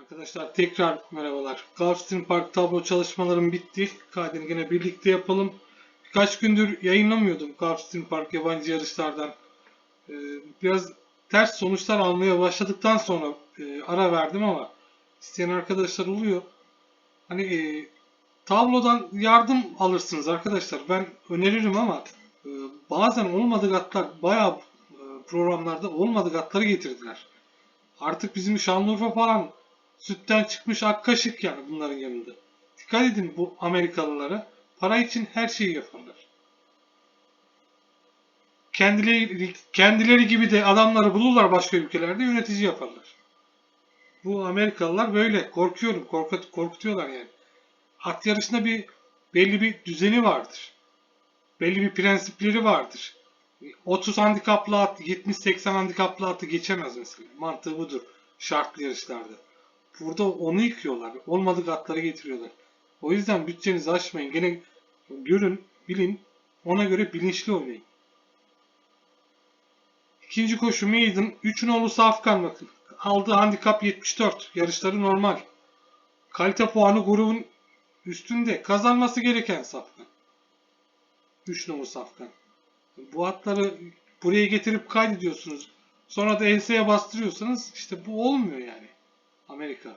Arkadaşlar tekrar merhabalar. Gulfstream Park tablo çalışmalarım bitti. Kaydını yine birlikte yapalım. Birkaç gündür yayınlamıyordum Gulfstream Park yabancı yarışlardan. Ee, biraz ters sonuçlar almaya başladıktan sonra e, ara verdim ama isteyen arkadaşlar oluyor. Hani e, tablodan yardım alırsınız arkadaşlar. Ben öneririm ama e, bazen olmadık atlar bayağı programlarda olmadık atları getirdiler. Artık bizim Şanlıurfa falan sütten çıkmış ak kaşık yani bunların yanında. Dikkat edin bu Amerikalılara. Para için her şeyi yaparlar. Kendileri, kendileri gibi de adamları bulurlar başka ülkelerde yönetici yaparlar. Bu Amerikalılar böyle. Korkuyorum. Korkut, korkutuyorlar yani. At yarışında bir belli bir düzeni vardır. Belli bir prensipleri vardır. 30 handikaplı at, 70-80 handikaplı atı geçemez mesela. Mantığı budur. Şartlı yarışlarda. Burada onu yıkıyorlar. Olmadık atları getiriyorlar. O yüzden bütçenizi aşmayın. Gene görün, bilin. Ona göre bilinçli oynayın. İkinci koşu Maiden. 3 nolu Safkan bakın. Aldığı handikap 74. Yarışları normal. Kalite puanı grubun üstünde. Kazanması gereken Safkan. 3 nolu Safkan. Bu atları buraya getirip kaydediyorsunuz. Sonra da enseye bastırıyorsanız işte bu olmuyor yani. Amerika.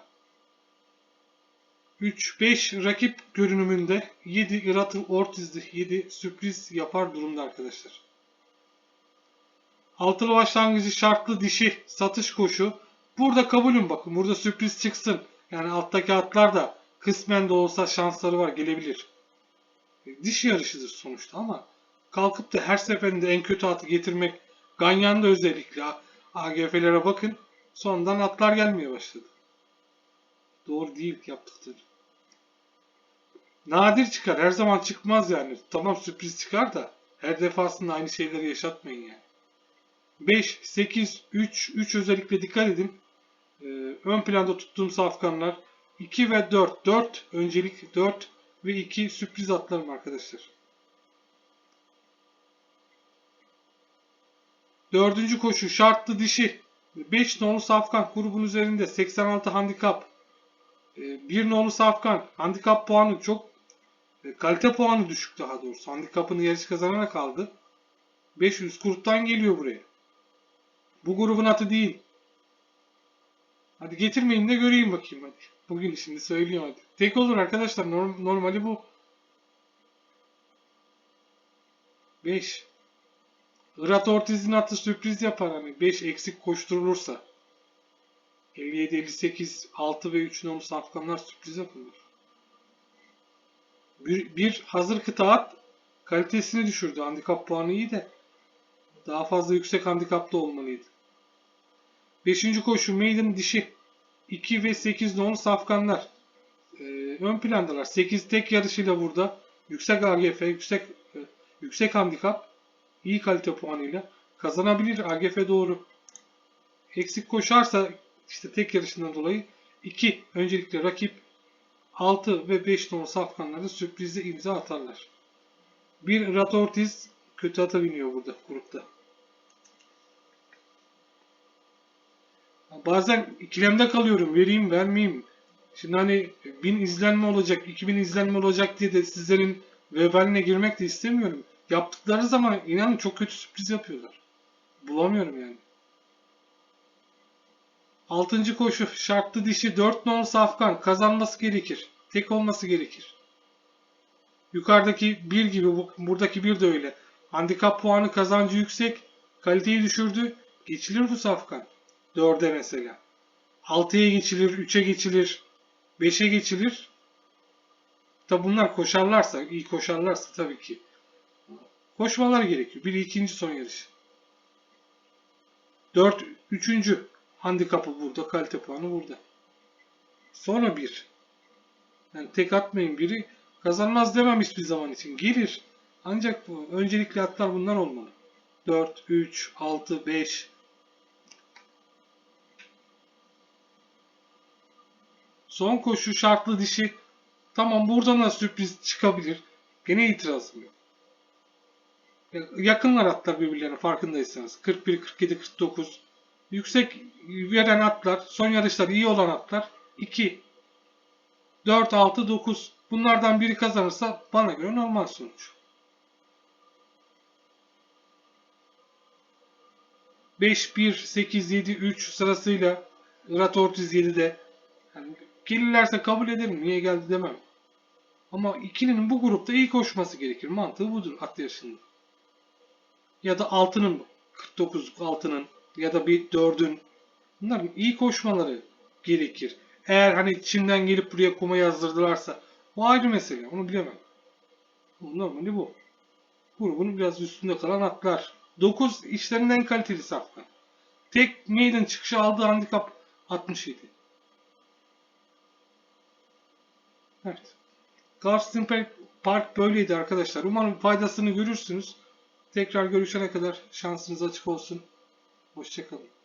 3-5 rakip görünümünde 7 Irat'ın Ortiz'de 7 sürpriz yapar durumda arkadaşlar. Altılı başlangıcı şartlı dişi satış koşu. Burada kabulüm bakın. Burada sürpriz çıksın. Yani alttaki atlar da kısmen de olsa şansları var gelebilir. Diş yarışıdır sonuçta ama kalkıp da her seferinde en kötü atı getirmek Ganyan'da özellikle AGF'lere bakın. Sondan atlar gelmeye başladı. Doğru değil yaptıkları. Nadir çıkar. Her zaman çıkmaz yani. Tamam sürpriz çıkar da her defasında aynı şeyleri yaşatmayın yani. 5, 8, 3, 3 özellikle dikkat edin. Ee, ön planda tuttuğum safkanlar 2 ve 4. 4 öncelik 4 ve 2 sürpriz atlarım arkadaşlar. Dördüncü koşu şartlı dişi. 5 nolu safkan grubun üzerinde 86 handikap. 1 nolu safkan handikap puanı çok e, kalite puanı düşük daha doğrusu. Handikapını yarış kazanarak aldı. 500 kurttan geliyor buraya. Bu grubun atı değil. Hadi getirmeyin de göreyim bakayım hadi. Bugün şimdi söylüyorum hadi. Tek olur arkadaşlar. Norm- normali bu. 5. Irat Ortiz'in atı sürpriz yapar hani 5 eksik koşturulursa. 57, 58, 6 ve 3 nolu safkanlar sürpriz yapılır. Bir, bir hazır kıta at kalitesini düşürdü. Handikap puanı iyi de daha fazla yüksek handikapta olmalıydı. 5. koşu Maiden dişi 2 ve 8 nolu safkanlar. Ee, ön plandalar. 8 tek yarışıyla burada. Yüksek AGF, yüksek e, yüksek handikap, iyi kalite puanıyla kazanabilir AGF doğru. Eksik koşarsa işte tek yarışından dolayı 2 öncelikle rakip 6 ve 5 nolu safkanları sürprizli imza atarlar. Bir Rat kötü ata biniyor burada grupta. Bazen ikilemde kalıyorum. Vereyim vermeyeyim. Şimdi hani 1000 izlenme olacak, 2000 izlenme olacak diye de sizlerin vebaline girmek de istemiyorum. Yaptıkları zaman inanın çok kötü sürpriz yapıyorlar. Bulamıyorum yani. Altıncı koşu şartlı dişi 4 nol safkan kazanması gerekir. Tek olması gerekir. Yukarıdaki bir gibi bu, buradaki bir de öyle. Handikap puanı kazancı yüksek. Kaliteyi düşürdü. Geçilir bu safkan. 4'e mesela. 6'ya geçilir, 3'e geçilir, 5'e geçilir. Tabi bunlar koşarlarsa, iyi koşarlarsa tabii ki. Koşmalar gerekiyor. Bir ikinci son yarış. 4, üçüncü handikapı burada, kalite puanı burada. Sonra bir. Yani tek atmayın biri kazanmaz demem hiçbir zaman için. Gelir. Ancak bu öncelikli atlar bunlar olmalı. 4, 3, 6, 5, Son koşu şartlı dişi. Tamam buradan da sürpriz çıkabilir. Gene itirazım yok. Yakınlar atlar birbirlerine farkındaysanız. 41, 47, 49. Yüksek veren atlar, son yarışlar iyi olan atlar 2, 4, 6, 9. Bunlardan biri kazanırsa bana göre normal sonuç. 5, 1, 8, 7, 3 sırasıyla Murat Ortiz 7'de. Yani gelirlerse kabul ederim. Niye geldi demem. Ama ikilinin bu grupta iyi koşması gerekir. Mantığı budur at yarışında. Ya da 6'nın 49 6'nın ya da bir 4'ün bunların iyi koşmaları gerekir. Eğer hani Çin'den gelip buraya kuma yazdırdılarsa o ayrı mesele. Onu bilemem. Normali bu. Grubun biraz üstünde kalan atlar. 9 işlerinin en kaliteli safkan. Tek maiden çıkışı aldığı handikap 67. Evet. Garston Park böyleydi arkadaşlar. Umarım faydasını görürsünüz. Tekrar görüşene kadar şansınız açık olsun. Hoşçakalın.